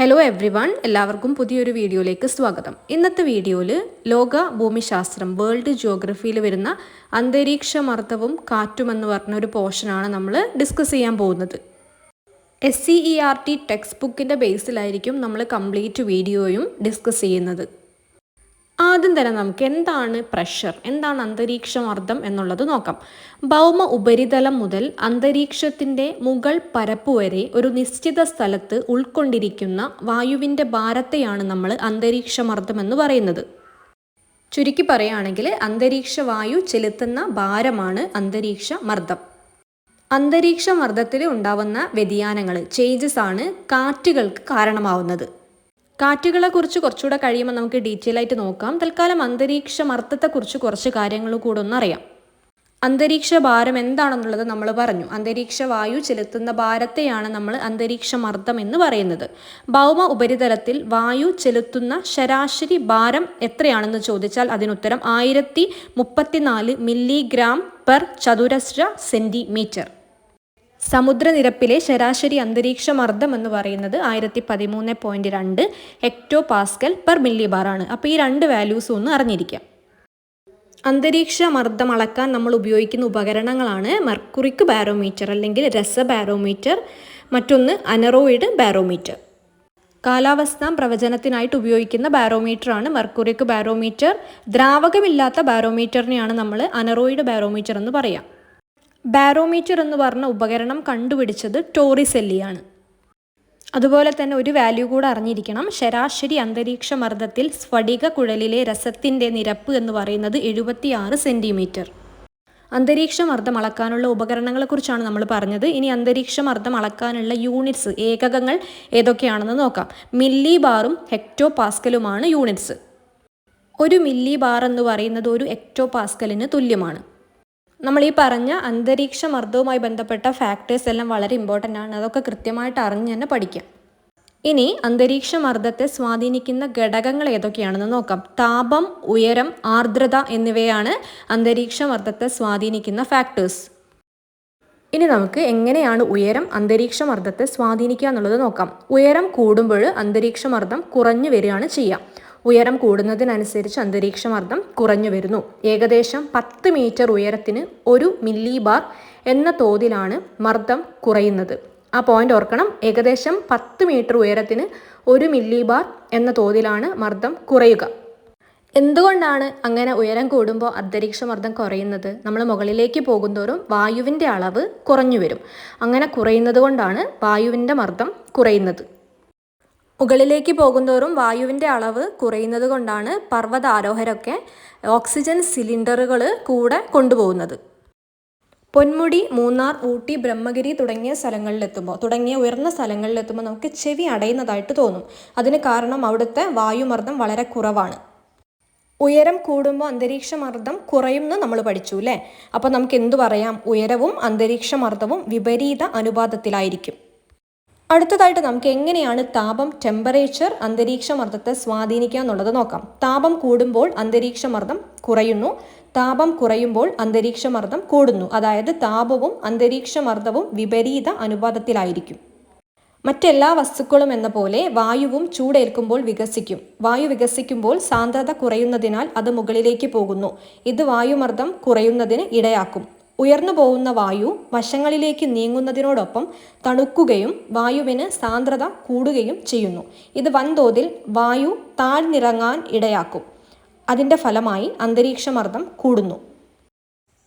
Hello every one എല്ലാവർക്കും പുതിയൊരു വീഡിയോയിലേക്ക് സ്വാഗതം. ഇന്നത്തെ വീഡിയോയിൽ ലോക ഭൂമിശാസ്ത്രം വേൾഡ് ജിയോഗ്രഫിയിൽ വരുന്ന അന്തരീക്ഷ മർദ്ദവും കാറ്റും എന്ന് പറഞ്ഞ ഒരു പോർഷനാണ് നമ്മൾ ഡിസ്കസ് ചെയ്യാൻ പോകുന്നത്. S C E R T text ബുക്കിന്റെ ബേസിലായിരിക്കും നമ്മൾ കംപ്ലീറ്റ് വീഡിയോയും ഡിസ്കസ് ചെയ്യുന്നത്. ആദ്യം തന്നെ നമുക്ക് എന്താണ് പ്രഷർ എന്താണ് അന്തരീക്ഷമർദ്ദം എന്നുള്ളത് നോക്കാം. ഭൗമ ഉപരിതലം മുതൽ അന്തരീക്ഷത്തിന്റെ മുകൾ പരപ്പ് വരെ ഒരു നിശ്ചിത സ്ഥലത്ത് ഉൾക്കൊണ്ടിരിക്കുന്ന വായുവിന്റെ ഭാരത്തെയാണ് നമ്മൾ അന്തരീക്ഷമർദ്ദം എന്ന് പറയുന്നത്. ചുരുക്കി പറയുകയാണെങ്കിൽ അന്തരീക്ഷ വായു ചെലുത്തുന്ന ഭാരമാണ് അന്തരീക്ഷ മർദ്ദം അന്തരീക്ഷ മർദ്ദത്തിൽ ഉണ്ടാവുന്ന വ്യതിയാനങ്ങൾ ചേഞ്ചസ് ആണ് കാറ്റുകൾക്ക് കാരണമാവുന്നത്. കാറ്റുകളെക്കുറിച്ച് കുറച്ചുകൂടെ കഴിയുമ്പോൾ നമുക്ക് ഡീറ്റെയിൽ ആയിട്ട് നോക്കാം. തൽക്കാലം അന്തരീക്ഷ മർദ്ദത്തെക്കുറിച്ച് കുറച്ച് കാര്യങ്ങൾ കൂടെ ഒന്ന് അറിയാം. അന്തരീക്ഷ ഭാരം എന്താണെന്നുള്ളത് നമ്മൾ പറഞ്ഞു. അന്തരീക്ഷ വായു ചെലുത്തുന്ന ഭാരത്തെയാണ് നമ്മൾ അന്തരീക്ഷ മർദ്ദം എന്ന് പറയുന്നത്. ഭൗമ ഉപരിതലത്തിൽ വായു ചെലുത്തുന്ന ശരാശരി ഭാരം എത്രയാണെന്ന് ചോദിച്ചാൽ അതിനുത്തരം ആയിരത്തി മുപ്പത്തിനാല് മില്ലിഗ്രാം പെർ ചതുരശ്ര സെന്റിമീറ്റർ സമുദ്രനിരപ്പിലെ ശരാശരി അന്തരീക്ഷ മർദ്ദം എന്ന് പറയുന്നത് ആയിരത്തി പതിമൂന്ന് പോയിന്റ് രണ്ട് ഹെക്ടോ പാസ്കൽ പെർ മില്ലി ആണ് അപ്പോൾ ഈ രണ്ട് വാല്യൂസും ഒന്ന് അറിഞ്ഞിരിക്കാം. അന്തരീക്ഷ മർദ്ദം അളക്കാൻ നമ്മൾ ഉപയോഗിക്കുന്ന ഉപകരണങ്ങളാണ് മെർക്കുറിക്ക് ബാരോമീറ്റർ അല്ലെങ്കിൽ രസ ബാരോമീറ്റർ മറ്റൊന്ന് അനറോയിഡ് ബാരോമീറ്റർ. കാലാവസ്ഥാ പ്രവചനത്തിനായിട്ട് ഉപയോഗിക്കുന്ന ബാരോമീറ്റർ ആണ് മെർക്കുറിക്ക് ബാരോമീറ്റർ. ദ്രാവകമില്ലാത്ത ബാരോമീറ്ററിനെയാണ് നമ്മൾ അനറോയിഡ് ബാരോമീറ്റർ എന്ന് പറയാം. ബാരോമീറ്റർ എന്ന് പറഞ്ഞ ഉപകരണം കണ്ടുപിടിച്ചത് ടോറിസെല്ലിയാണ് അതുപോലെ തന്നെ ഒരു വാല്യൂ കൂടെ അറിഞ്ഞിരിക്കണം. ശരാശരി അന്തരീക്ഷ മർദ്ദത്തിൽ സ്ഫടിക കുഴലിലെ രസത്തിന്റെ നിരപ്പ് എന്ന് പറയുന്നത് എഴുപത്തിയാറ് സെന്റിമീറ്റർ അന്തരീക്ഷ മർദ്ദം അളക്കാനുള്ള ഉപകരണങ്ങളെക്കുറിച്ചാണ് നമ്മൾ പറഞ്ഞത്. ഇനി അന്തരീക്ഷ മർദ്ദം അളക്കാനുള്ള യൂണിറ്റ്സ് ഏകകങ്ങൾ ഏതൊക്കെയാണെന്ന് നോക്കാം. മില്ലി ബാറും ഹെക്ടോ പാസ്കലുമാണ് യൂണിറ്റ്സ് ഒരു മില്ലി ബാർ എന്ന് പറയുന്നത് ഒരു ഹെക്ടോ പാസ്കലിന് തുല്യമാണ്. നമ്മൾ ഈ പറഞ്ഞ അന്തരീക്ഷ മർദ്ദവുമായി ബന്ധപ്പെട്ട ഫാക്ടേഴ്സ് എല്ലാം വളരെ ഇമ്പോർട്ടന്റ് ആണ്. അതൊക്കെ കൃത്യമായിട്ട് അറിഞ്ഞ് തന്നെ പഠിക്കാം. ഇനി അന്തരീക്ഷ മർദ്ദത്തെ സ്വാധീനിക്കുന്ന ഘടകങ്ങൾ ഏതൊക്കെയാണെന്ന് നോക്കാം. താപം ഉയരം ആർദ്രത എന്നിവയാണ് അന്തരീക്ഷ മർദ്ദത്തെ സ്വാധീനിക്കുന്ന ഫാക്ടേഴ്സ് ഇനി നമുക്ക് എങ്ങനെയാണ് ഉയരം അന്തരീക്ഷ മർദ്ദത്തെ സ്വാധീനിക്കുക എന്നുള്ളത് നോക്കാം. ഉയരം കൂടുമ്പോൾ അന്തരീക്ഷ മർദ്ദം കുറഞ്ഞു വരികയാണ് ചെയ്യുക. ഉയരം കൂടുന്നതിനനുസരിച്ച് അന്തരീക്ഷമർദ്ദം കുറഞ്ഞു വരുന്നു. ഏകദേശം പത്ത് മീറ്റർ ഉയരത്തിന് ഒരു മില്ലി ബാർ എന്ന തോതിലാണ് മർദ്ദം കുറയുന്നത്. ആ പോയിന്റ് ഓർക്കണം. ഏകദേശം പത്ത് മീറ്റർ ഉയരത്തിന് ഒരു മില്ലി ബാർ എന്ന തോതിലാണ് മർദ്ദം കുറയുക. എന്തുകൊണ്ടാണ് അങ്ങനെ ഉയരം കൂടുമ്പോൾ അന്തരീക്ഷ മർദ്ദം കുറയുന്നത്? നമ്മൾ മുകളിലേക്ക് പോകുന്തോറും വായുവിന്റെ അളവ് കുറഞ്ഞു വരും. അങ്ങനെ കുറയുന്നത് കൊണ്ടാണ് വായുവിന്റെ മർദ്ദം കുറയുന്നത്. മുകളിലേക്ക് പോകുന്തോറും വായുവിന്റെ അളവ് കുറയുന്നത് കൊണ്ടാണ് പർവതാരോഹരൊക്കെ ഓക്സിജൻ സിലിണ്ടറുകൾ കൂടെ കൊണ്ടുപോകുന്നത്. പൊന്മുടി മൂന്നാർ ഊട്ടി ബ്രഹ്മഗിരി തുടങ്ങിയ സ്ഥലങ്ങളിലെത്തുമ്പോൾ തുടങ്ങിയ ഉയർന്ന സ്ഥലങ്ങളിലെത്തുമ്പോൾ നമുക്ക് ചെവി അടയുന്നതായിട്ട് തോന്നും. അതിന് കാരണം അവിടുത്തെ വായുമർദ്ദം വളരെ കുറവാണ്. ഉയരം കൂടുമ്പോൾ അന്തരീക്ഷ മർദ്ദം കുറയുമെന്ന് നമ്മൾ പഠിച്ചു അല്ലേ? അപ്പോൾ നമുക്ക് എന്തു പറയാം? ഉയരവും അന്തരീക്ഷ മർദ്ദവും വിപരീത അനുപാതത്തിലായിരിക്കും. അടുത്തതായിട്ട് നമുക്ക് എങ്ങനെയാണ് താപം ടെമ്പറേച്ചർ അന്തരീക്ഷ മർദ്ദത്തെ സ്വാധീനിക്കുക എന്നുള്ളത് നോക്കാം. താപം കൂടുമ്പോൾ അന്തരീക്ഷ മർദ്ദം കുറയുന്നു. താപം കുറയുമ്പോൾ അന്തരീക്ഷ മർദ്ദം കൂടുന്നു. അതായത് താപവും അന്തരീക്ഷ മർദ്ദവും വിപരീത അനുപാതത്തിലായിരിക്കും. മറ്റെല്ലാ വസ്തുക്കളും എന്ന പോലെ വായുവും ചൂടേൽക്കുമ്പോൾ വികസിക്കും. വായു വികസിക്കുമ്പോൾ സാന്ദ്രത കുറയുന്നതിനാൽ അത് മുകളിലേക്ക് പോകുന്നു. ഇത് വായുമർദ്ദം കുറയുന്നതിന് ഇടയാക്കും. ഉയർന്നു പോകുന്ന വായു വശങ്ങളിലേക്ക് നീങ്ങുന്നതിനോടൊപ്പം തണുക്കുകയും വായുവിന് സാന്ദ്രത കൂടുകയും ചെയ്യുന്നു. ഇത് വൻതോതിൽ വായു താഴ്ന്നിറങ്ങാൻ ഇടയാക്കും. അതിന്റെ ഫലമായി അന്തരീക്ഷമർദ്ദം കൂടുന്നു.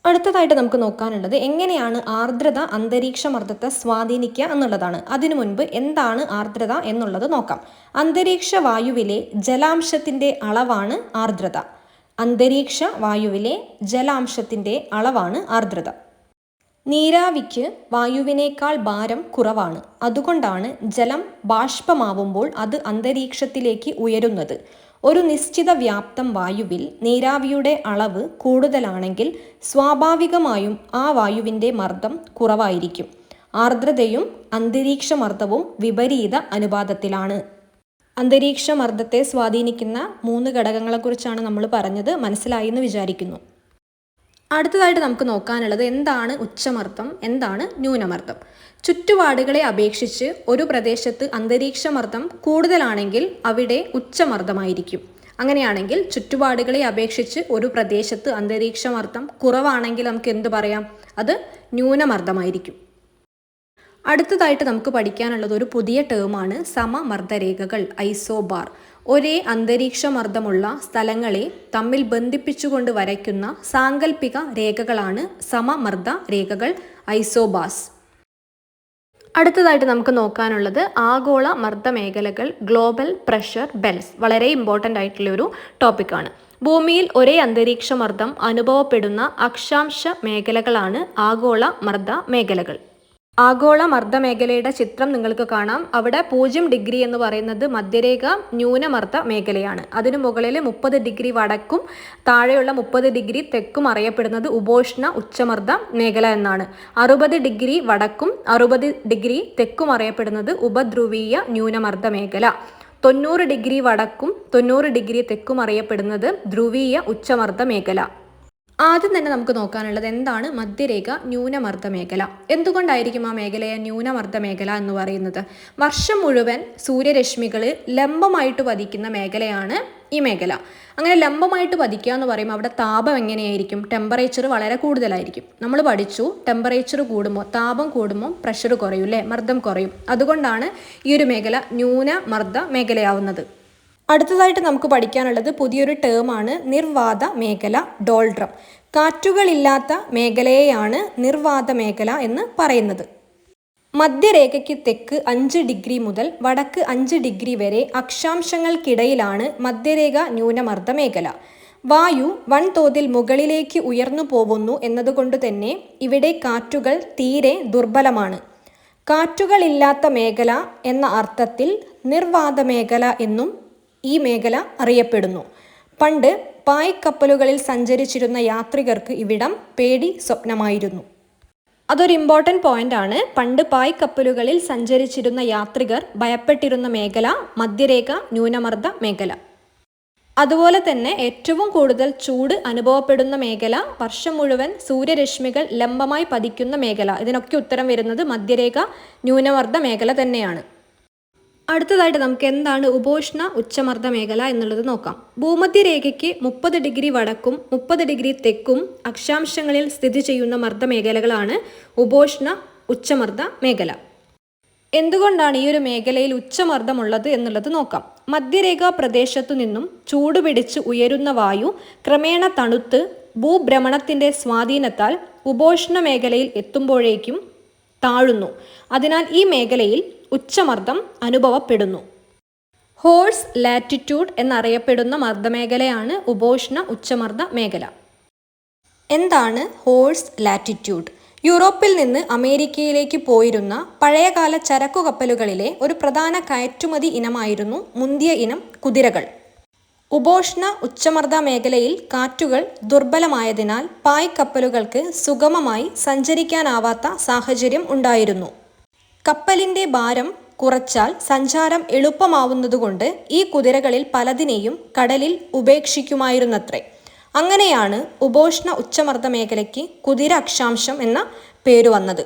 അടുത്തതായിട്ട് നമുക്ക് നോക്കാനുള്ളത് എങ്ങനെയാണ് ആർദ്രത അന്തരീക്ഷ മർദ്ദത്തെ സ്വാധീനിക്കുക എന്നുള്ളതാണ്. അതിനു മുൻപ് എന്താണ് ആർദ്രത എന്നുള്ളത് നോക്കാം. അന്തരീക്ഷ വായുവിലെ ജലാംശത്തിന്റെ അളവാണ് ആർദ്രത. അന്തരീക്ഷ വായുവിലെ ജലാംശത്തിന്റെ അളവാണ് ആർദ്രത. നീരാവിക്ക് വായുവിനേക്കാൾ ഭാരം കുറവാണ്. അതുകൊണ്ടാണ് ജലം ബാഷ്പമാവുമ്പോൾ അത് അന്തരീക്ഷത്തിലേക്ക് ഉയരുന്നത്. ഒരു നിശ്ചിത വ്യാപ്തം വായുവിൽ നീരാവിയുടെ അളവ് കൂടുതലാണെങ്കിൽ സ്വാഭാവികമായും ആ വായുവിന്റെ മർദ്ദം കുറവായിരിക്കും. ആർദ്രതയും അന്തരീക്ഷമർദ്ദവും വിപരീത അനുപാതത്തിലാണ്. അന്തരീക്ഷ മർദ്ദത്തെ സ്വാധീനിക്കുന്ന മൂന്ന് ഘടകങ്ങളെക്കുറിച്ചാണ് നമ്മൾ പറഞ്ഞത്. മനസ്സിലായി എന്ന് വിചാരിക്കുന്നു. അടുത്തതായിട്ട് നമുക്ക് നോക്കാനുള്ളത് എന്താണ് ഉച്ചമർദ്ദം? എന്താണ് ന്യൂനമർദ്ദം? ചുറ്റുപാടുകളെ അപേക്ഷിച്ച് ഒരു പ്രദേശത്ത് അന്തരീക്ഷമർദ്ദം കൂടുതലാണെങ്കിൽ അവിടെ ഉച്ചമർദ്ദമായിരിക്കും. അങ്ങനെയാണെങ്കിൽ ചുറ്റുപാടുകളെ അപേക്ഷിച്ച് ഒരു പ്രദേശത്ത് അന്തരീക്ഷമർദ്ദം കുറവാണെങ്കിൽ നമുക്ക് എന്ത് പറയാം? അത് ന്യൂനമർദ്ദമായിരിക്കും. അടുത്തതായിട്ട് നമുക്ക് പഠിക്കാനുള്ളത് ഒരു പുതിയ ടേമാണ് സമമർദ്ദരേഖകൾ ഐസോബാർ. ഒരേ അന്തരീക്ഷമർദ്ദമുള്ള സ്ഥലങ്ങളെ തമ്മിൽ ബന്ധിപ്പിച്ചുകൊണ്ട് വരയ്ക്കുന്ന സാങ്കല്പിക രേഖകളാണ് സമമർദ്ദ രേഖകൾ ഐസോബാസ്. അടുത്തതായിട്ട് നമുക്ക് നോക്കാനുള്ളത് ആഗോള മർദ്ദ മേഖലകൾ ഗ്ലോബൽ പ്രഷർ ബെൽസ് വളരെ ഇമ്പോർട്ടന്റ് ആയിട്ടുള്ള ഒരു ടോപ്പിക്കാണ് ഭൂമിയിൽ ഒരേ അന്തരീക്ഷ മർദ്ദം അനുഭവപ്പെടുന്ന അക്ഷാംശ മേഖലകളാണ് ആഗോള മർദ്ദ മേഖലകൾ ആഗോള മർദ്ദമേഖലയുടെ ചിത്രം നിങ്ങൾക്ക് കാണാം. അവിടെ പൂജ്യം ഡിഗ്രി എന്ന് പറയുന്നത് മധ്യരേഖ ന്യൂനമർദ്ദ മേഖലയാണ് അതിനു മുകളിൽ മുപ്പത് ഡിഗ്രി വടക്കും താഴെയുള്ള മുപ്പത് ഡിഗ്രി തെക്കും അറിയപ്പെടുന്നത് ഉപോഷ്ണ ഉച്ചമർദ്ദ മേഖല എന്നാണ്. അറുപത് ഡിഗ്രി വടക്കും അറുപത് ഡിഗ്രി തെക്കും അറിയപ്പെടുന്നത് ഉപധ്രുവീയ ന്യൂനമർദ്ദ മേഖല തൊണ്ണൂറ് ഡിഗ്രി വടക്കും തൊണ്ണൂറ് ഡിഗ്രി തെക്കും അറിയപ്പെടുന്നത് ധ്രുവീയ ഉച്ചമർദ്ദ മേഖല ആദ്യം തന്നെ നമുക്ക് നോക്കാനുള്ളത് എന്താണ് മധ്യരേഖ ന്യൂനമർദ്ദ മേഖല എന്തുകൊണ്ടായിരിക്കും ആ മേഖലയെ ന്യൂനമർദ്ദ മേഖല എന്ന് പറയുന്നത്? വർഷം മുഴുവൻ സൂര്യരശ്മികൾ ലംബമായിട്ട് പതിക്കുന്ന മേഖലയാണ് ഈ മേഖല. അങ്ങനെ ലംബമായിട്ട് പതിക്കുക എന്ന് പറയുമ്പോൾ അവിടെ താപം എങ്ങനെയായിരിക്കും? ടെമ്പറേച്ചർ വളരെ കൂടുതലായിരിക്കും. നമ്മൾ പഠിച്ചു ടെമ്പറേച്ചർ കൂടുമ്പോൾ താപം കൂടുമ്പോൾ പ്രഷർ കുറയും അല്ലേ? മർദ്ദം കുറയും. അതുകൊണ്ടാണ് ഈ ഒരു മേഖല ന്യൂനമർദ്ദ മേഖലയാവുന്നത് അടുത്തതായിട്ട് നമുക്ക് പഠിക്കാനുള്ളത് പുതിയൊരു ടേമാണ് നിർവാത മേഖല ഡോൾഡ്രം കാറ്റുകളില്ലാത്ത മേഖലയെയാണ് നിർവാത മേഖല എന്ന് പറയുന്നത്. മധ്യരേഖയ്ക്ക് തെക്ക് അഞ്ച് ഡിഗ്രി മുതൽ വടക്ക് അഞ്ച് ഡിഗ്രി വരെ അക്ഷാംശങ്ങൾക്കിടയിലാണ് മധ്യരേഖ ന്യൂനമർദ്ദ മേഖല. വായു വൻതോതിൽ മുകളിലേക്ക് ഉയർന്നു പോകുന്നു എന്നതുകൊണ്ട് തന്നെ ഇവിടെ കാറ്റുകൾ തീരെ ദുർബലമാണ്. കാറ്റുകളില്ലാത്ത മേഖല എന്ന അർത്ഥത്തിൽ നിർവാത മേഖല എന്നും ഈ മേഖല അറിയപ്പെടുന്നു. പണ്ട് പായ്ക്കപ്പലുകളിൽ സഞ്ചരിച്ചിരുന്ന യാത്രികർക്ക് ഇവിടം പേടി സ്വപ്നമായിരുന്നു. അതൊരു ഇമ്പോർട്ടന്റ് പോയിന്റ് ആണ്. പണ്ട് പായ്ക്കപ്പലുകളിൽ സഞ്ചരിച്ചിരുന്ന യാത്രികർ ഭയപ്പെട്ടിരുന്ന മേഖല മധ്യരേഖ ന്യൂനമർദ്ദ മേഖല. അതുപോലെ തന്നെ ഏറ്റവും കൂടുതൽ ചൂട് അനുഭവപ്പെടുന്ന മേഖല വർഷം മുഴുവൻ സൂര്യരശ്മികൾ ലംബമായി പതിക്കുന്ന മേഖല. ഇതിനൊക്കെ ഉത്തരം വരുന്നത് മധ്യരേഖ ന്യൂനമർദ്ദ മേഖല തന്നെയാണ്. അടുത്തതായിട്ട് നമുക്ക് എന്താണ് ഉപോഷ്ണ ഉച്ചമർദ്ദ മേഖല എന്നുള്ളത് നോക്കാം. ഭൂമധ്യരേഖയ്ക്ക് മുപ്പത് ഡിഗ്രി വടക്കും മുപ്പത് ഡിഗ്രി തെക്കും അക്ഷാംശങ്ങളിൽ സ്ഥിതി ചെയ്യുന്ന മർദ്ദ മേഖലകളാണ് ഉപോഷ്ണ ഉച്ചമർദ്ദ മേഖല. എന്തുകൊണ്ടാണ് ഈ ഒരു മേഖലയിൽ ഉച്ചമർദ്ദമുള്ളത് എന്നുള്ളത് നോക്കാം. മധ്യരേഖാ പ്രദേശത്തു നിന്നും ചൂടുപിടിച്ച് ഉയരുന്ന വായു ക്രമേണ തണുത്ത് ഭൂഭ്രമണത്തിന്റെ സ്വാധീനത്താൽ ഉപോഷ്ണ മേഖലയിൽ എത്തുമ്പോഴേക്കും താഴുന്നു. അതിനാൽ ഈ മേഖലയിൽ ഉച്ചമർദ്ദം അനുഭവപ്പെടുന്നു. ഹോഴ്സ് ലാറ്റിറ്റ്യൂഡ് എന്നറിയപ്പെടുന്ന മർദ്ദമേഖലയാണ് ഉപോഷ്ണ ഉച്ചമർദ്ദ മേഖല. എന്താണ് ഹോഴ്സ് ലാറ്റിറ്റ്യൂഡ്? യൂറോപ്പിൽ നിന്ന് അമേരിക്കയിലേക്ക് പോയിരുന്ന പഴയകാല ചരക്കു കപ്പലുകളിലെ ഒരു പ്രധാന കയറ്റുമതി ഇനമായിരുന്നു മുന്തിയ ഇനം കുതിരകൾ. ഉപോഷ്ണ ഉച്ചമർദ്ദ മേഖലയിൽ കാറ്റുകൾ ദുർബലമായതിനാൽ പായ് കപ്പലുകൾക്ക് സുഗമമായി സഞ്ചരിക്കാനാവാത്ത സാഹചര്യം ഉണ്ടായിരുന്നു. കപ്പലിന്റെ ഭാരം കുറച്ചാൽ സഞ്ചാരം എളുപ്പമാവുന്നതുകൊണ്ട് ഈ കുതിരകളിൽ പലതിനെയും കടലിൽ ഉപേക്ഷിക്കുമായിരുന്നത്രേ. അങ്ങനെയാണ് ഉപോഷ്ണ ഉച്ചമർദ്ദ മേഖലയ്ക്ക് കുതിര അക്ഷാംശം എന്ന പേര് വന്നത്.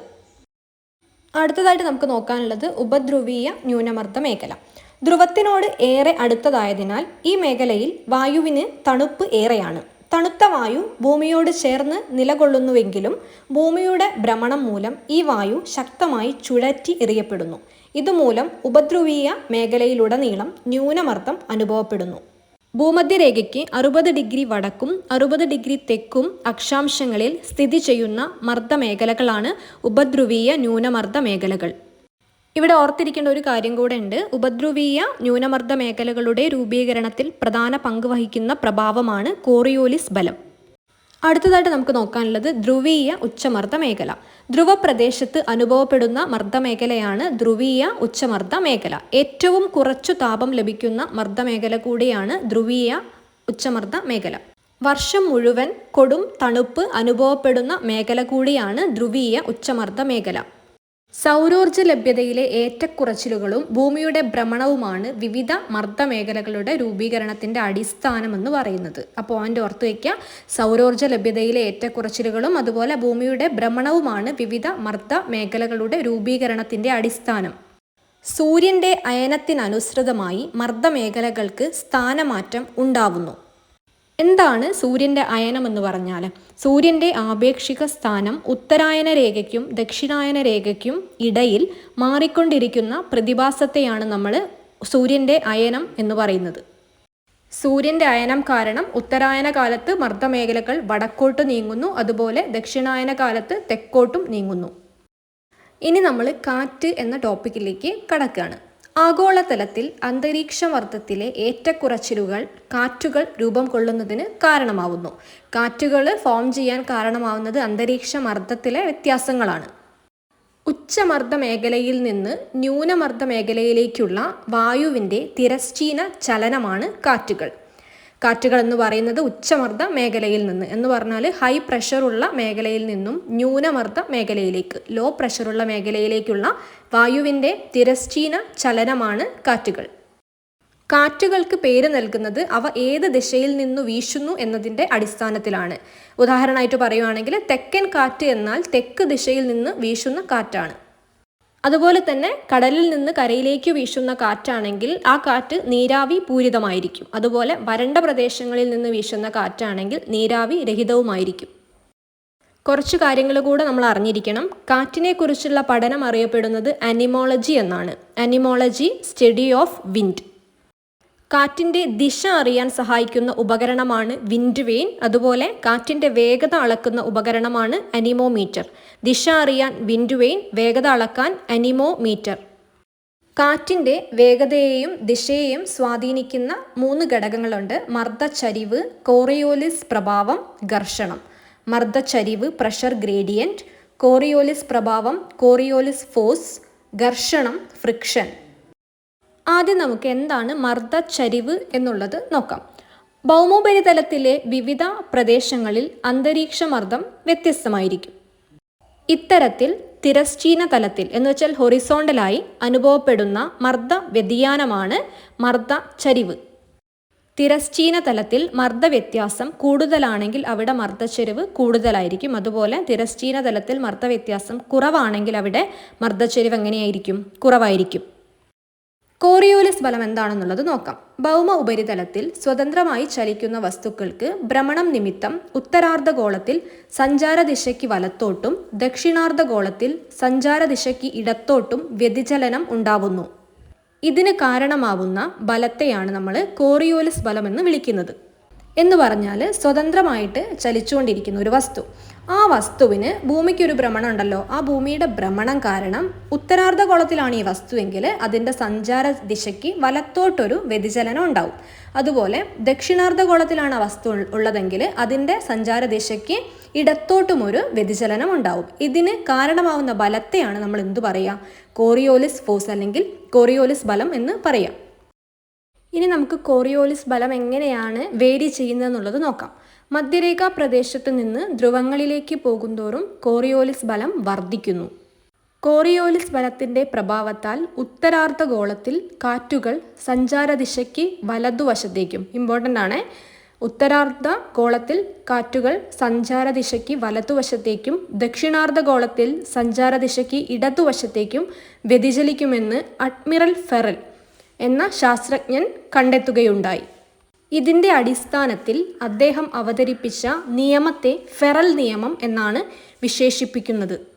അടുത്തതായിട്ട് നമുക്ക് നോക്കാനുള്ളത് ഉപധ്രുവീയ ന്യൂനമർദ്ദ മേഖല. ധ്രുവത്തിനോട് ഏറെ അടുത്തതായതിനാൽ ഈ മേഖലയിൽ വായുവിന് തണുപ്പ് ഏറെയാണ്. തണുത്ത വായു ഭൂമിയോട് ചേർന്ന് നിലകൊള്ളുന്നുവെങ്കിലും ഭൂമിയുടെ ഭ്രമണം മൂലം ഈ വായു ശക്തമായി ചുഴറ്റി എറിയപ്പെടുന്നു. ഇതുമൂലം ഉപധ്രുവീയ മേഖലയിലുടനീളം ന്യൂനമർദ്ദം അനുഭവപ്പെടുന്നു. ഭൂമധ്യരേഖയ്ക്ക് അറുപത് ഡിഗ്രി വടക്കും അറുപത് ഡിഗ്രി തെക്കും അക്ഷാംശങ്ങളിൽ സ്ഥിതി ചെയ്യുന്ന മർദ്ദമേഖലകളാണ് ഉപധ്രുവീയ ന്യൂനമർദ്ദ മേഖലകൾ ഇവിടെ ഓർത്തിരിക്കേണ്ട ഒരു കാര്യം കൂടെ ഉണ്ട്. ഉപദ്രവീയ ന്യൂനമർദ്ദ മേഖലകളുടെ രൂപീകരണത്തിൽ പ്രധാന പങ്ക് വഹിക്കുന്ന പ്രഭാവമാണ് കോറിയോലിസ് ബലം. അടുത്തതായിട്ട് നമുക്ക് നോക്കാനുള്ളത് ധ്രുവീയ ഉച്ചമർദ്ദ മേഖല. ധ്രുവപ്രദേശത്ത് അനുഭവപ്പെടുന്ന മർദ്ദമേഖലയാണ് ധ്രുവീയ ഉച്ചമർദ്ദ മേഖല. ഏറ്റവും കുറച്ചു താപം ലഭിക്കുന്ന മർദ്ദമേഖല കൂടിയാണ് ധ്രുവീയ ഉച്ചമർദ്ദ മേഖല. വർഷം മുഴുവൻ കൊടും തണുപ്പ് അനുഭവപ്പെടുന്ന മേഖല കൂടിയാണ് ധ്രുവീയ ഉച്ചമർദ്ദ മേഖല. സൗരോർജ ലഭ്യതയിലെ ഏറ്റക്കുറച്ചിലുകളും ഭൂമിയുടെ ഭ്രമണവുമാണ് വിവിധ മർദ്ദമേഖലകളുടെ രൂപീകരണത്തിന്റെ അടിസ്ഥാനമെന്ന് പറയുന്നത്. ആ പോയിന്റ് ഓർത്ത് വയ്ക്കുക സൗരോർജ ലഭ്യതയിലെ ഏറ്റക്കുറച്ചിലുകളും അതുപോലെ ഭൂമിയുടെ ഭ്രമണവുമാണ് വിവിധ മർദ്ദ മേഖലകളുടെ രൂപീകരണത്തിന്റെ അടിസ്ഥാനം. സൂര്യന്റെ അയനത്തിനനുസൃതമായി മർദ്ദമേഖലകൾക്ക് സ്ഥാനമാറ്റം ഉണ്ടാവുന്നു. എന്താണ് സൂര്യന്റെ അയനം എന്ന് പറഞ്ഞാൽ സൂര്യന്റെ ആപേക്ഷിക സ്ഥാനം ഉത്തരായന രേഖയ്ക്കും ദക്ഷിണായന രേഖയ്ക്കും ഇടയിൽ മാറിക്കൊണ്ടിരിക്കുന്ന പ്രതിഭാസത്തെയാണ് നമ്മൾ സൂര്യന്റെ അയനം എന്ന് പറയുന്നത്. സൂര്യന്റെ അയനം കാരണം ഉത്തരായന കാലത്ത് മർദ്ദമേഖലകൾ വടക്കോട്ട് നീങ്ങുന്നു അതുപോലെ ദക്ഷിണായന കാലത്ത് തെക്കോട്ടും നീങ്ങുന്നു. ഇനി നമ്മൾ കാറ്റ് എന്ന ടോപ്പിക്കിലേക്ക് കടക്കുകയാണ് ആഗോളതലത്തിൽ അന്തരീക്ഷമർദ്ദത്തിലെ ഏറ്റക്കുറച്ചിലുകൾ കാറ്റുകൾ രൂപം കൊള്ളുന്നതിന് കാരണമാവുന്നു. കാറ്റുകൾ ഫോം ചെയ്യാൻ കാരണമാവുന്നത് അന്തരീക്ഷമർദ്ദത്തിലെ വ്യത്യാസങ്ങളാണ്. ഉച്ചമർദ്ദ മേഖലയിൽ നിന്ന് ന്യൂനമർദ്ദ മേഖലയിലേക്കുള്ള വായുവിന്റെ തിരശ്ചീന ചലനമാണ് കാറ്റുകൾ. കാറ്റുകൾ എന്ന് പറയുന്നത് ഉച്ചമർദ്ദ മേഖലയിൽ നിന്ന്. എന്ന് പറഞ്ഞാൽ ഹൈ പ്രഷറുള്ള മേഖലയിൽ നിന്നും ന്യൂനമർദ്ദ മേഖലയിലേക്ക് ലോ പ്രഷറുള്ള മേഖലയിലേക്കുള്ള വായുവിന്റെ തിരശ്ചീന ചലനമാണ് കാറ്റുകൾ. കാറ്റുകൾക്ക് പേര് നൽകുന്നത് അവ ഏത് ദിശയിൽ നിന്നു വീശുന്നു എന്നതിന്റെ അടിസ്ഥാനത്തിലാണ്. ഉദാഹരണമായിട്ട് പറയുവാണെങ്കിൽ തെക്കൻ കാറ്റ് എന്നാൽ തെക്ക് ദിശയിൽ നിന്ന് വീശുന്ന കാറ്റാണ്. അതുപോലെ തന്നെ കടലിൽ നിന്ന് കരയിലേക്ക് വീശുന്ന കാറ്റാണെങ്കിൽ ആ കാറ്റ് നീരാവി പൂരിതമായിരിക്കും. അതുപോലെ വരണ്ട പ്രദേശങ്ങളിൽ നിന്ന് വീശുന്ന കാറ്റാണെങ്കിൽ നീരാവി രഹിതവുമായിരിക്കും. കുറച്ച് കാര്യങ്ങൾ കൂടെ നമ്മൾ അറിഞ്ഞിരിക്കണം. കാറ്റിനെക്കുറിച്ചുള്ള പഠനം അറിയപ്പെടുന്നത് അനിമോളജി എന്നാണ്. അനിമോളജി സ്റ്റഡി ഓഫ് വിൻഡ് കാറ്റിന്റെ ദിശ അറിയാൻ സഹായിക്കുന്ന ഉപകരണമാണ് വിൻഡ് വെയിൻ അതുപോലെ കാറ്റിന്റെ വേഗത അളക്കുന്ന ഉപകരണമാണ് അനിമോമീറ്റർ ദിശ അറിയാൻ വിൻഡ് വെയിൻ വേഗത അളക്കാൻ അനിമോമീറ്റർ കാറ്റിന്റെ വേഗതയെയും ദിശയെയും സ്വാധീനിക്കുന്ന മൂന്ന് ഘടകങ്ങളുണ്ട്. മർദ്ദച്ചരിവ് കോറിയോലിസ് പ്രഭാവം ഘർഷണം. മർദ്ദച്ചരിവ് പ്രഷർ ഗ്രേഡിയന്റ് കോറിയോലിസ് പ്രഭാവം കോറിയോലിസ് ഫോഴ്സ് ഘർഷണം ഫ്രിക്ഷൻ ആദ്യം നമുക്ക് എന്താണ് മർദ്ദ ചരിവ് എന്നുള്ളത് നോക്കാം. ഭൗമോപരിതലത്തിലെ വിവിധ പ്രദേശങ്ങളിൽ അന്തരീക്ഷ മർദ്ദം വ്യത്യസ്തമായിരിക്കും. ഇത്തരത്തിൽ തിരശ്ചീന തലത്തിൽ എന്ന് വെച്ചാൽ ഹൊറിസോണ്ടലായി അനുഭവപ്പെടുന്ന മർദ്ദ വ്യതിയാനമാണ് മർദ്ദ ചരിവ് തിരശ്ചീന തലത്തിൽ മർദ്ദ വ്യത്യാസം കൂടുതലാണെങ്കിൽ അവിടെ മർദ്ദ ചരിവ് കൂടുതലായിരിക്കും. അതുപോലെ തിരശ്ചീന തലത്തിൽ മർദ്ദ വ്യത്യാസം കുറവാണെങ്കിൽ അവിടെ മർദ്ദ ചരിവ് എങ്ങനെയായിരിക്കും? കുറവായിരിക്കും. കോറിയോലിസ് ബലം എന്താണെന്നുള്ളത് നോക്കാം. ഭൗമ ഉപരിതലത്തിൽ സ്വതന്ത്രമായി ചലിക്കുന്ന വസ്തുക്കൾക്ക് ഭ്രമണം നിമിത്തം ഉത്തരാർദ്ധഗോളത്തിൽ സഞ്ചാരദിശയ്ക്ക് വലത്തോട്ടും ദക്ഷിണാർദ്ധഗോളത്തിൽ സഞ്ചാരദിശയ്ക്ക് ഇടത്തോട്ടും വ്യതിചലനം ഉണ്ടാവുന്നു. ഇതിന് കാരണമാവുന്ന ബലത്തെയാണ് നമ്മൾ കോറിയോലിസ് ബലം എന്ന് വിളിക്കുന്നത്. എന്ന് പറഞ്ഞാൽ സ്വതന്ത്രമായിട്ട് ചലിച്ചുകൊണ്ടിരിക്കുന്ന ഒരു വസ്തു. ആ വസ്തുവിന് ഭൂമിക്കൊരു ഭ്രമണം ഉണ്ടല്ലോ ആ ഭൂമിയുടെ ഭ്രമണം കാരണം ഉത്തരാർദ്ധഗോളത്തിലാണ് ഈ വസ്തുവെങ്കിൽ അതിന്റെ സഞ്ചാര ദിശയ്ക്ക് വലത്തോട്ടൊരു വ്യതിചലനം ഉണ്ടാവും. അതുപോലെ ദക്ഷിണാർദ്ധഗോളത്തിലാണ് ആ വസ്തു ഉള്ളതെങ്കിൽ അതിന്റെ സഞ്ചാര ദിശയ്ക്ക് ഇടത്തോട്ടും ഒരു വ്യതിചലനം ഉണ്ടാവും. ഇതിന് കാരണമാവുന്ന ബലത്തെയാണ് നമ്മൾ എന്തു പറയുക കോറിയോലിസ് ഫോഴ്സ് അല്ലെങ്കിൽ കോറിയോലിസ് ബലം എന്ന് പറയാം. ഇനി നമുക്ക് കോറിയോലിസ് ബലം എങ്ങനെയാണ് വേരി ചെയ്യുന്നതെന്നുള്ളത് നോക്കാം. മധ്യരേഖാ പ്രദേശത്ത് നിന്ന് ധ്രുവങ്ങളിലേക്ക് പോകുന്തോറും കോറിയോലിസ് ബലം വർദ്ധിക്കുന്നു. കോറിയോലിസ് ബലത്തിന്റെ പ്രഭാവത്താൽ ഉത്തരാർദ്ധഗോളത്തിൽ കാറ്റുകൾ സഞ്ചാരദിശയ്ക്ക് വലതുവശത്തേക്കും. ഇമ്പോർട്ടന്റ് ആണ്. ഉത്തരാർദ്ധ ഗോളത്തിൽ കാറ്റുകൾ സഞ്ചാരദിശയ്ക്ക് വലതുവശത്തേക്കും ദക്ഷിണാർദ്ധഗോളത്തിൽ സഞ്ചാരദിശയ്ക്ക് ഇടതുവശത്തേക്കും വ്യതിചലിക്കുമെന്ന് അഡ്മിറൽ ഫെറൽ എന്ന ശാസ്ത്രജ്ഞൻ കണ്ടെത്തുകയുണ്ടായി. ഇതിന്റെ അടിസ്ഥാനത്തിൽ അദ്ദേഹം അവതരിപ്പിച്ച നിയമത്തെ ഫെറൽ നിയമം എന്നാണ് വിശേഷിപ്പിക്കുന്നത്.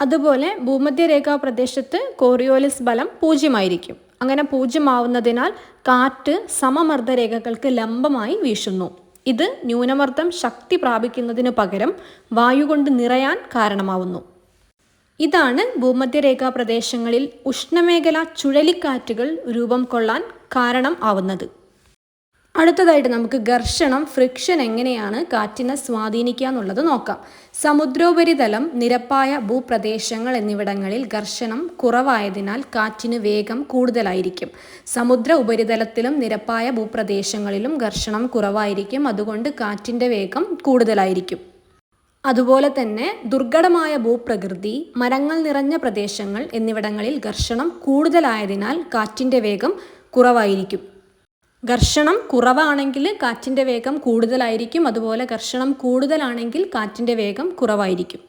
അതുപോലെ ഭൂമധ്യരേഖാ പ്രദേശത്ത് കോറിയോലിസ് ബലം പൂജ്യമായിരിക്കും. അങ്ങനെ പൂജ്യമാവുന്നതിനാൽ കാറ്റ് സമമർദ്ദരേഖകൾക്ക് ലംബമായി വീശുന്നു. ഇത് ന്യൂനമർദ്ദം ശക്തി പ്രാപിക്കുന്നതിന് പകരം വായു കൊണ്ട് നിറയാൻ കാരണമാവുന്നു. ഇതാണ് ഭൂമധ്യരേഖാ പ്രദേശങ്ങളിൽ ഉഷ്ണമേഖലാ ചുഴലിക്കാറ്റുകൾ രൂപം കൊള്ളാൻ കാരണം ആവുന്നത്. അടുത്തതായിട്ട് നമുക്ക് ഘർഷണം ഫ്രിക്ഷൻ എങ്ങനെയാണ് കാറ്റിനെ സ്വാധീനിക്കുക എന്നുള്ളത് നോക്കാം. സമുദ്രോപരിതലം നിരപ്പായ ഭൂപ്രദേശങ്ങൾ എന്നിവിടങ്ങളിൽ ഘർഷണം കുറവായതിനാൽ കാറ്റിന് വേഗം കൂടുതലായിരിക്കും. സമുദ്ര ഉപരിതലത്തിലും നിരപ്പായ ഭൂപ്രദേശങ്ങളിലും ഘർഷണം കുറവായിരിക്കും അതുകൊണ്ട് കാറ്റിന്റെ വേഗം കൂടുതലായിരിക്കും. അതുപോലെ തന്നെ ദുർഘടമായ ഭൂപ്രകൃതി മരങ്ങൾ നിറഞ്ഞ പ്രദേശങ്ങൾ എന്നിവിടങ്ങളിൽ ഘർഷണം കൂടുതലായതിനാൽ കാറ്റിന്റെ വേഗം കുറവായിരിക്കും. ഘർഷണം കുറവാണെങ്കിൽ കാറ്റിന്റെ വേഗം കൂടുതലായിരിക്കും. അതുപോലെ ഘർഷണം കൂടുതലാണെങ്കിൽ കാറ്റിന്റെ വേഗം കുറവായിരിക്കും.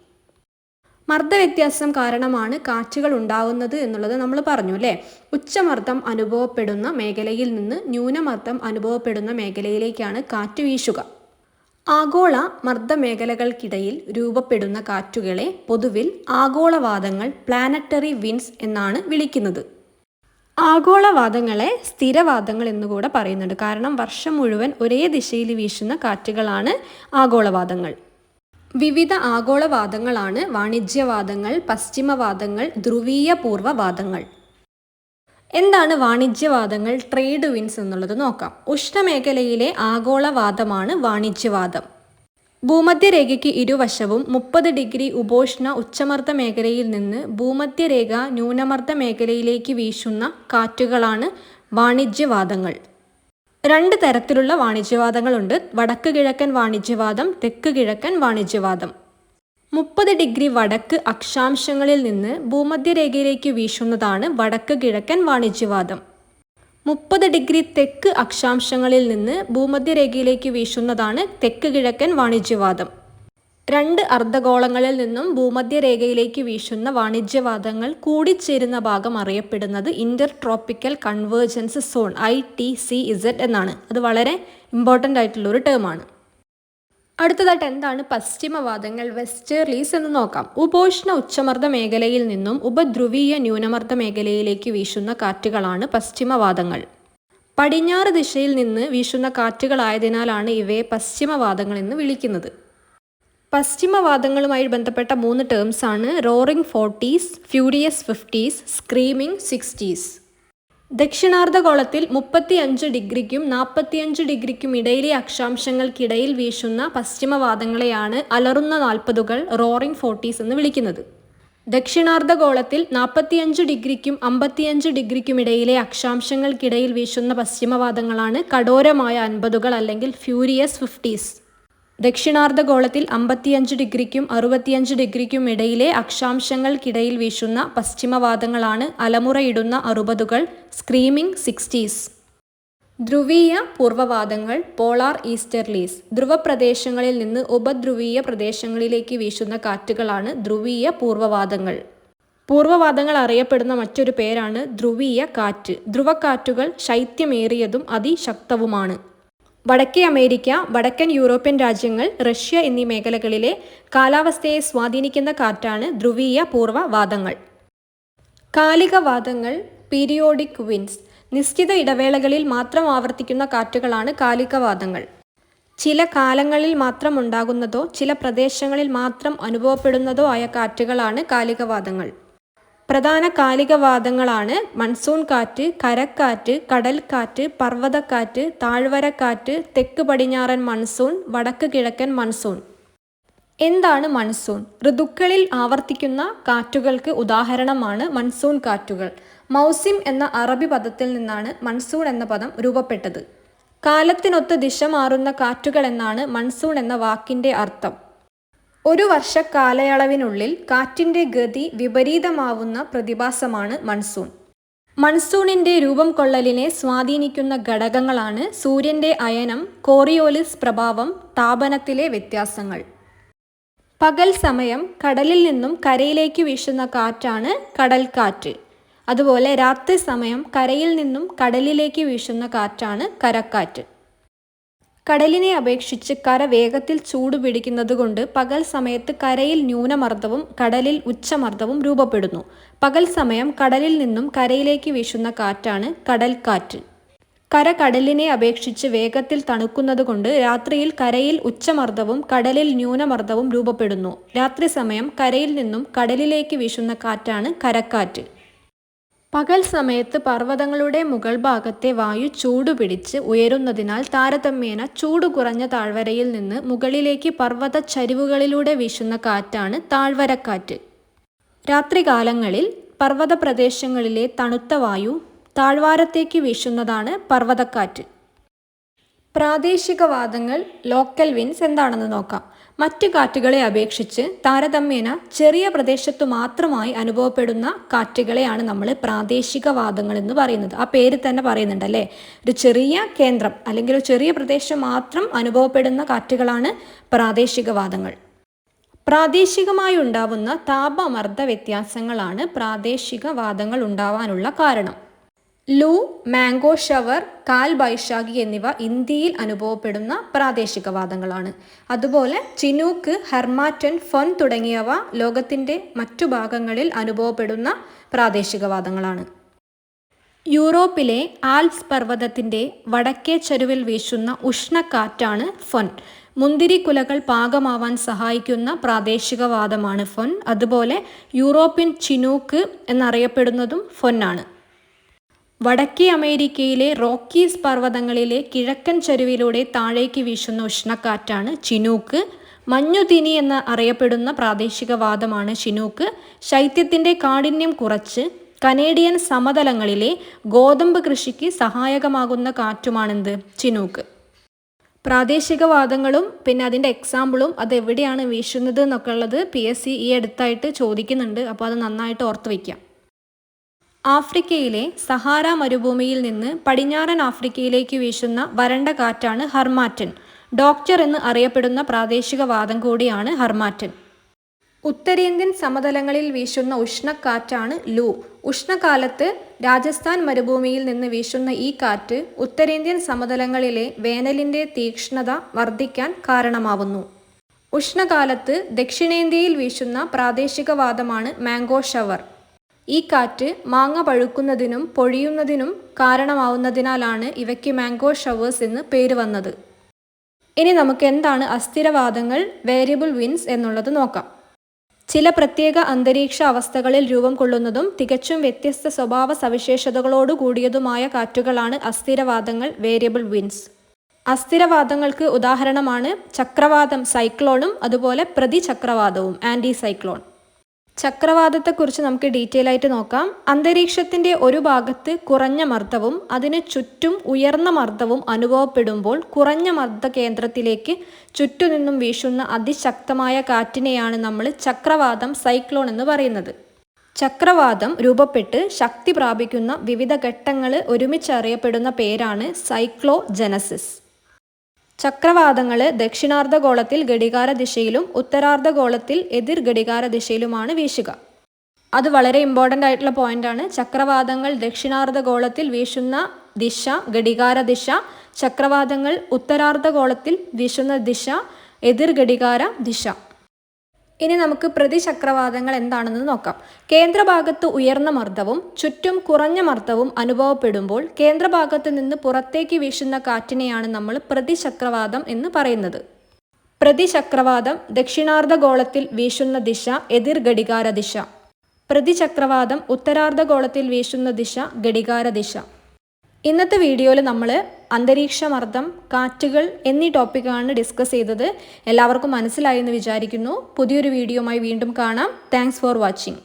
മർദ്ദവ്യത്യാസം കാരണമാണ് കാറ്റുകൾ ഉണ്ടാകുന്നത് എന്നുള്ളത് നമ്മൾ പറഞ്ഞു അല്ലേ? ഉച്ചമർദ്ദം അനുഭവപ്പെടുന്ന മേഖലയിൽ നിന്ന് ന്യൂനമർദ്ദം അനുഭവപ്പെടുന്ന മേഖലയിലേക്കാണ് കാറ്റ് വീശുക. ആഗോള മർദ്ദമേഖലകൾക്കിടയിൽ രൂപപ്പെടുന്ന കാറ്റുകളെ പൊതുവിൽ ആഗോളവാദങ്ങൾ പ്ലാനറ്ററി വിൻസ് എന്നാണ് വിളിക്കുന്നത്. ആഗോളവാദങ്ങളെ സ്ഥിരവാദങ്ങൾ എന്നുകൂടെ പറയുന്നുണ്ട്. കാരണം വർഷം മുഴുവൻ ഒരേ ദിശയിൽ വീശുന്ന കാറ്റുകളാണ് ആഗോളവാദങ്ങൾ. വിവിധ ആഗോളവാദങ്ങളാണ് വാണിജ്യവാദങ്ങൾ പശ്ചിമവാദങ്ങൾ ധ്രുവീയ പൂർവവാദങ്ങൾ എന്താണ് വാണിജ്യവാദങ്ങൾ? ട്രേഡ് വിൻസ് എന്നുള്ളത് നോക്കാം. ഉഷ്ണമേഖലയിലെ ആഗോളവാദമാണ് വാണിജ്യവാദം. ഭൂമധ്യരേഖയ്ക്ക് ഇരുവശവും മുപ്പത് ഡിഗ്രി ഉപോഷ്ണ ഉച്ചമർദ്ദ മേഖലയിൽ നിന്ന് ഭൂമധ്യരേഖ ന്യൂനമർദ്ദ മേഖലയിലേക്ക് വീശുന്ന കാറ്റുകളാണ് വാണിജ്യവാദങ്ങൾ. രണ്ട് തരത്തിലുള്ള വാണിജ്യവാദങ്ങളുണ്ട്. വടക്ക് കിഴക്കൻ വാണിജ്യവാദം തെക്ക് കിഴക്കൻ വാണിജ്യവാദം. മുപ്പത് ഡിഗ്രി വടക്ക് അക്ഷാംശങ്ങളിൽ നിന്ന് ഭൂമധ്യരേഖയിലേക്ക് വീശുന്നതാണ് വടക്ക് കിഴക്കൻ വാണിജ്യവാദം. മുപ്പത് ഡിഗ്രി തെക്ക് അക്ഷാംശങ്ങളിൽ നിന്ന് ഭൂമധ്യരേഖയിലേക്ക് വീശുന്നതാണ് തെക്ക് കിഴക്കൻ വാണിജ്യവാദം. രണ്ട് അർദ്ധഗോളങ്ങളിൽ നിന്നും ഭൂമധ്യരേഖയിലേക്ക് വീശുന്ന വാണിജ്യവാദങ്ങൾ കൂടിച്ചേരുന്ന ഭാഗം അറിയപ്പെടുന്നത് inter tropical convergence zone I T C Z എന്നാണ്. അത് വളരെ ഇമ്പോർട്ടന്റ് ആയിട്ടുള്ള ഒരു ടേമാണ് അടുത്തതായിട്ട് എന്താണ് പശ്ചിമവാദങ്ങൾ? വെസ്റ്റേർലീസ് എന്ന് നോക്കാം. ഉപോഷ്ണ ഉച്ചമർദ്ദ മേഖലയിൽ നിന്നും ഉപധ്രുവീയ ന്യൂനമർദ്ദ മേഖലയിലേക്ക് വീശുന്ന കാറ്റുകളാണ് പശ്ചിമവാദങ്ങൾ. പടിഞ്ഞാറ് ദിശയിൽ നിന്ന് വീശുന്ന കാറ്റുകളായതിനാലാണ് ഇവയെ പശ്ചിമവാദങ്ങൾ എന്ന് വിളിക്കുന്നത്. പശ്ചിമവാദങ്ങളുമായി ബന്ധപ്പെട്ട മൂന്ന് ടേംസ് ആണ്. Roaring forties furious fifties screaming sixties ദക്ഷിണാർദ്ധഗോളത്തിൽ മുപ്പത്തി അഞ്ച് ഡിഗ്രിക്കും നാൽപ്പത്തിയഞ്ച് ഡിഗ്രിക്കും ഇടയിലെ അക്ഷാംശങ്ങൾക്കിടയിൽ വീശുന്ന പശ്ചിമവാദങ്ങളെയാണ് അലറുന്ന നാൽപ്പതുകൾ റോറിംഗ് ഫോർട്ടീസ് എന്ന് വിളിക്കുന്നത്. ദക്ഷിണാർദ്ധഗോളത്തിൽ നാൽപ്പത്തിയഞ്ച് ഡിഗ്രിക്കും അമ്പത്തിയഞ്ച് ഡിഗ്രിക്കും ഇടയിലെ അക്ഷാംശങ്ങൾക്കിടയിൽ വീശുന്ന പശ്ചിമവാദങ്ങളാണ് കഠോരമായ അൻപതുകൾ അല്ലെങ്കിൽ ഫ്യൂരിയസ് ഫിഫ്റ്റീസ്. ദക്ഷിണാർദ്ധഗോളത്തിൽ അമ്പത്തിയഞ്ച് ഡിഗ്രിക്കും അറുപത്തിയഞ്ച് ഡിഗ്രിക്കും ഇടയിലെ അക്ഷാംശങ്ങൾക്കിടയിൽ വീശുന്ന പശ്ചിമവാദങ്ങളാണ് അലമുറയിടുന്ന അറുപതുകൾ സ്ക്രീമിംഗ് സിക്സ്റ്റീസ്. ധ്രുവീയ പൂർവവാദങ്ങൾ പോളാർ ഈസ്റ്റർലീസ്. ധ്രുവപ്രദേശങ്ങളിൽ നിന്ന് ഉപധ്രുവീയ പ്രദേശങ്ങളിലേക്ക് വീശുന്ന കാറ്റുകളാണ് ധ്രുവീയ പൂർവവാദങ്ങൾ പൂർവവാദങ്ങൾ അറിയപ്പെടുന്ന മറ്റൊരു പേരാണ് ധ്രുവീയ കാറ്റ്. ധ്രുവക്കാറ്റുകൾ ശൈത്യമേറിയതും അതിശക്തവുമാണ്. വടക്കേ അമേരിക്ക വടക്കൻ യൂറോപ്യൻ രാജ്യങ്ങൾ റഷ്യ എന്നീ മേഖലകളിലെ കാലാവസ്ഥയെ സ്വാധീനിക്കുന്ന കാറ്റാണ് ധ്രുവീയ പൂർവവാദങ്ങൾ കാലികവാദങ്ങൾ പീരിയോഡിക് വിൻസ് നിശ്ചിത ഇടവേളകളിൽ മാത്രം ആവർത്തിക്കുന്ന കാറ്റുകളാണ് കാലികവാദങ്ങൾ. ചില കാലങ്ങളിൽ മാത്രം ഉണ്ടാകുന്നതോ ചില പ്രദേശങ്ങളിൽ മാത്രം അനുഭവപ്പെടുന്നതോ ആയ കാറ്റുകളാണ് കാലികവാദങ്ങൾ. പ്രധാന കാലികവാദങ്ങളാണ് മൺസൂൺ കാറ്റ് കരക്കാറ്റ് കടൽക്കാറ്റ് പർവതക്കാറ്റ് താഴ്വരക്കാറ്റ് തെക്ക് പടിഞ്ഞാറൻ മൺസൂൺ വടക്ക് കിഴക്കൻ മൺസൂൺ. എന്താണ് മൺസൂൺ? ഋതുക്കളിൽ ആവർത്തിക്കുന്ന കാറ്റുകൾക്ക് ഉദാഹരണമാണ് മൺസൂൺ കാറ്റുകൾ മൗസിം എന്ന അറബി പദത്തിൽ നിന്നാണ് മൺസൂൺ എന്ന പദം രൂപപ്പെട്ടത്. കാലത്തിനൊത്ത് ദിശ മാറുന്ന കാറ്റുകൾ എന്നാണ് മൺസൂൺ എന്ന വാക്കിന്റെ അർത്ഥം. ഒരു വർഷ കാലയളവിനുള്ളിൽ കാറ്റിന്റെ ഗതി വിപരീതമാവുന്ന പ്രതിഭാസമാണ് മൺസൂൺ. മൺസൂണിന്റെ രൂപം കൊള്ളലിനെ സ്വാധീനിക്കുന്ന ഘടകങ്ങളാണ് സൂര്യന്റെ അയനം കോറിയോലിസ് പ്രഭാവം താപനത്തിലെ വ്യത്യാസങ്ങൾ. പകൽ സമയം കടലിൽ നിന്നും കരയിലേക്ക് വീശുന്ന കാറ്റാണ് കടൽക്കാറ്റ്. അതുപോലെ രാത്രി സമയം കരയിൽ നിന്നും കടലിലേക്ക് വീശുന്ന കാറ്റാണ് കരക്കാറ്റ്. കടലിനെ അപേക്ഷിച്ച് കര വേഗത്തിൽ ചൂട് പിടിക്കുന്നതുകൊണ്ട് പകൽ സമയത്ത് കരയിൽ ന്യൂനമർദ്ദവും കടലിൽ ഉച്ചമർദ്ദവും രൂപപ്പെടുന്നു. പകൽ സമയം കടലിൽ നിന്നും കരയിലേക്ക് വീശുന്ന കാറ്റാണ് കടൽക്കാറ്റ്. കര കടലിനെ അപേക്ഷിച്ച് വേഗത്തിൽ തണുക്കുന്നതുകൊണ്ട് രാത്രിയിൽ കരയിൽ ഉച്ചമർദ്ദവും കടലിൽ ന്യൂനമർദ്ദവും രൂപപ്പെടുന്നു. രാത്രി സമയം കരയിൽ നിന്നും കടലിലേക്ക് വീശുന്ന കാറ്റാണ് കരക്കാറ്റ്. പകൽ സമയത്ത് പർവതങ്ങളുടെ മുകൾ ഭാഗത്തെ വായു ചൂടുപിടിച്ച് ഉയരുന്നതിനാൽ താരതമ്യേന ചൂട് കുറഞ്ഞ താഴ്വരയിൽ നിന്ന് മുകളിലേക്ക് പർവത ചരിവുകളിലൂടെ വീശുന്ന കാറ്റാണ് താഴ്വരക്കാറ്റ്. രാത്രികാലങ്ങളിൽ പർവത പ്രദേശങ്ങളിലെ തണുത്ത വായു താഴ്വാരത്തേക്ക് വീശുന്നതാണ് പർവതക്കാറ്റ്. പ്രാദേശികവാദങ്ങൾ ലോക്കൽ വിൻസ് എന്താണെന്ന് നോക്കാം. മറ്റ് കാറ്റുകളെ അപേക്ഷിച്ച് താരതമ്യേന ചെറിയ പ്രദേശത്തു മാത്രമായി അനുഭവപ്പെടുന്ന കാറ്റുകളെയാണ് നമ്മൾ പ്രാദേശിക വാദങ്ങൾ എന്ന് പറയുന്നത്. ആ പേര് തന്നെ പറയുന്നുണ്ട് അല്ലേ? ഒരു ചെറിയ കേന്ദ്രം അല്ലെങ്കിൽ ഒരു ചെറിയ പ്രദേശം മാത്രം അനുഭവപ്പെടുന്ന കാറ്റുകളാണ് പ്രാദേശിക വാദങ്ങൾ. പ്രാദേശികമായി ഉണ്ടാവുന്ന താപമർദ്ദ വ്യത്യാസങ്ങളാണ് പ്രാദേശിക വാദങ്ങൾ ഉണ്ടാവാനുള്ള കാരണം. ലൂ മാംഗോ ഷവർ കാൽ ബൈശാഖി എന്നിവ ഇന്ത്യയിൽ അനുഭവപ്പെടുന്ന പ്രാദേശികവാദങ്ങളാണ്. അതുപോലെ ചിനൂക്ക് ഹെർമാറ്റൻ ഫൊൻ തുടങ്ങിയവ ലോകത്തിന്റെ മറ്റു ഭാഗങ്ങളിൽ അനുഭവപ്പെടുന്ന പ്രാദേശികവാദങ്ങളാണ്. യൂറോപ്പിലെ ആൽപ്സ് പർവതത്തിന്റെ വടക്കേ ചരുവിൽ വീശുന്ന ഉഷ്ണക്കാറ്റാണ് ഫൊൻ. മുന്തിരിക്കുലകൾ പാകമാവാൻ സഹായിക്കുന്ന പ്രാദേശികവാദമാണ് ഫൊൻ. അതുപോലെ യൂറോപ്യൻ ചിനൂക്ക് എന്നറിയപ്പെടുന്നതും ഫൊന്നാണ് വടക്കേ അമേരിക്കയിലെ റോക്കീസ് പർവതങ്ങളിലെ കിഴക്കൻ ചരുവിലൂടെ താഴേക്ക് വീശുന്ന ഉഷ്ണക്കാറ്റാണ് ചിനൂക്ക്. മഞ്ഞുതിനി എന്ന് അറിയപ്പെടുന്ന പ്രാദേശിക വാദമാണ് ചിനൂക്ക്. ശൈത്യത്തിന്റെ കാഠിന്യം കുറച്ച് കനേഡിയൻ സമതലങ്ങളിലെ ഗോതമ്പ് കൃഷിക്ക് സഹായകമാകുന്ന കാറ്റുമാണെന്ത് ചിനൂക്ക്. പ്രാദേശിക വാദങ്ങളും പിന്നെ അതിന്റെ എക്സാമ്പിളും അത് എവിടെയാണ് വീശുന്നത് എന്നൊക്കെ ഉള്ളത് പി എസ് സി ഈ അടുത്തായിട്ട് ചോദിക്കുന്നുണ്ട്. അപ്പോൾ അത് നന്നായിട്ട് ഓർത്ത് വയ്ക്കാം. ആഫ്രിക്കയിലെ സഹാര മരുഭൂമിയിൽ നിന്ന് പടിഞ്ഞാറൻ ആഫ്രിക്കയിലേക്ക് വീശുന്ന വരണ്ട കാറ്റാണ് ഹർമാറ്റൻ. ഡോക്ടർ എന്ന് അറിയപ്പെടുന്ന പ്രാദേശിക വാദം കൂടിയാണ് ഹർമാറ്റൻ. ഉത്തരേന്ത്യൻ സമതലങ്ങളിൽ വീശുന്ന ഉഷ്ണക്കാറ്റാണ് ലൂ. ഉഷ്ണകാലത്ത് രാജസ്ഥാൻ മരുഭൂമിയിൽ നിന്ന് വീശുന്ന ഈ കാറ്റ് ഉത്തരേന്ത്യൻ സമതലങ്ങളിലെ വേനലിന്റെ തീക്ഷ്ണത വർദ്ധിക്കാൻ കാരണമാവുന്നു. ഉഷ്ണകാലത്ത് ദക്ഷിണേന്ത്യയിൽ വീശുന്ന പ്രാദേശിക വാദമാണ് മാംഗോ ഷവർ. ഈ കാറ്റ് മാങ്ങ പഴുക്കുന്നതിനും പൊഴിയുന്നതിനും കാരണമാവുന്നതിനാലാണ് ഇവയ്ക്ക് മാംഗോ ഷവേഴ്സ് എന്ന് പേര് വന്നത്. ഇനി നമുക്ക് എന്താണ് അസ്ഥിരവാദങ്ങൾ വേരിയബിൾ വിൻസ് എന്നുള്ളത് നോക്കാം. ചില പ്രത്യേക അന്തരീക്ഷ അവസ്ഥകളിൽ രൂപം കൊള്ളുന്നതും തികച്ചും വ്യത്യസ്ത സ്വഭാവ സവിശേഷതകളോടു കൂടിയതുമായ കാറ്റുകളാണ് അസ്ഥിരവാദങ്ങൾ വേരിയബിൾ വിൻസ്. അസ്ഥിരവാദങ്ങൾക്ക് ഉദാഹരണമാണ് ചക്രവാതം സൈക്ലോണും അതുപോലെ പ്രതിചക്രവാദവും ആന്റി സൈക്ലോൺ ചക്രവാതത്തെക്കുറിച്ച് നമുക്ക് ഡീറ്റെയിൽ ആയിട്ട് നോക്കാം. അന്തരീക്ഷത്തിന്റെ ഒരു ഭാഗത്ത് കുറഞ്ഞ മർദ്ദവും അതിന് ചുറ്റും ഉയർന്ന മർദ്ദവും അനുഭവപ്പെടുമ്പോൾ കുറഞ്ഞ മർദ്ദ കേന്ദ്രത്തിലേക്ക് ചുറ്റുനിന്നും വീശുന്ന അതിശക്തമായ കാറ്റിനെയാണ് നമ്മൾ ചക്രവാതം സൈക്ലോൺ എന്ന് പറയുന്നത്. ചക്രവാതം രൂപപ്പെട്ട് ശക്തി പ്രാപിക്കുന്ന വിവിധ ഘട്ടങ്ങൾ ഒരുമിച്ച് അറിയപ്പെടുന്ന പേരാണ് സൈക്ലോ ജനസിസ് ചക്രവാതങ്ങൾ ദക്ഷിണാർദ്ധഗോളത്തിൽ ഘടികാര ദിശയിലും ഉത്തരാർദ്ധഗോളത്തിൽ എതിർ ഘടികാര ദിശയിലുമാണ് വീശുക. അത് വളരെ ഇമ്പോർട്ടന്റ് ആയിട്ടുള്ള പോയിന്റ് ആണ്. ചക്രവാതങ്ങൾ ദക്ഷിണാർദ്ധഗോളത്തിൽ വീശുന്ന ദിശ ഘടികാര ദിശ ചക്രവാതങ്ങൾ ഉത്തരാർദ്ധഗോളത്തിൽ വീശുന്ന ദിശ എതിർ ഘടികാര ദിശ ഇനി നമുക്ക് പ്രതിചക്രവാതങ്ങൾ എന്താണെന്ന് നോക്കാം. കേന്ദ്രഭാഗത്ത് ഉയർന്ന മർദ്ദവും ചുറ്റും കുറഞ്ഞ മർദ്ദവും അനുഭവപ്പെടുമ്പോൾ കേന്ദ്രഭാഗത്ത് നിന്ന് പുറത്തേക്ക് വീശുന്ന കാറ്റിനെയാണ് നമ്മൾ പ്രതിചക്രവാതം എന്ന് പറയുന്നത്. പ്രതിചക്രവാതം ദക്ഷിണാർദ്ധഗോളത്തിൽ വീശുന്ന ദിശ എതിർ ഘടികാര ദിശ പ്രതിചക്രവാതം ഉത്തരാർദ്ധഗോളത്തിൽ വീശുന്ന ദിശ ഘടികാര ദിശ ഇന്നത്തെ വീഡിയോയിൽ നമ്മൾ അന്തരീക്ഷമർദ്ദം കാറ്റുകൾ എന്നീ ടോപ്പിക്കാണ് ഡിസ്കസ് ചെയ്തത്. എല്ലാവർക്കും മനസ്സിലായി എന്ന് വിചാരിക്കുന്നു. പുതിയൊരു വീഡിയോയുമായി വീണ്ടും കാണാം. Thanks for watching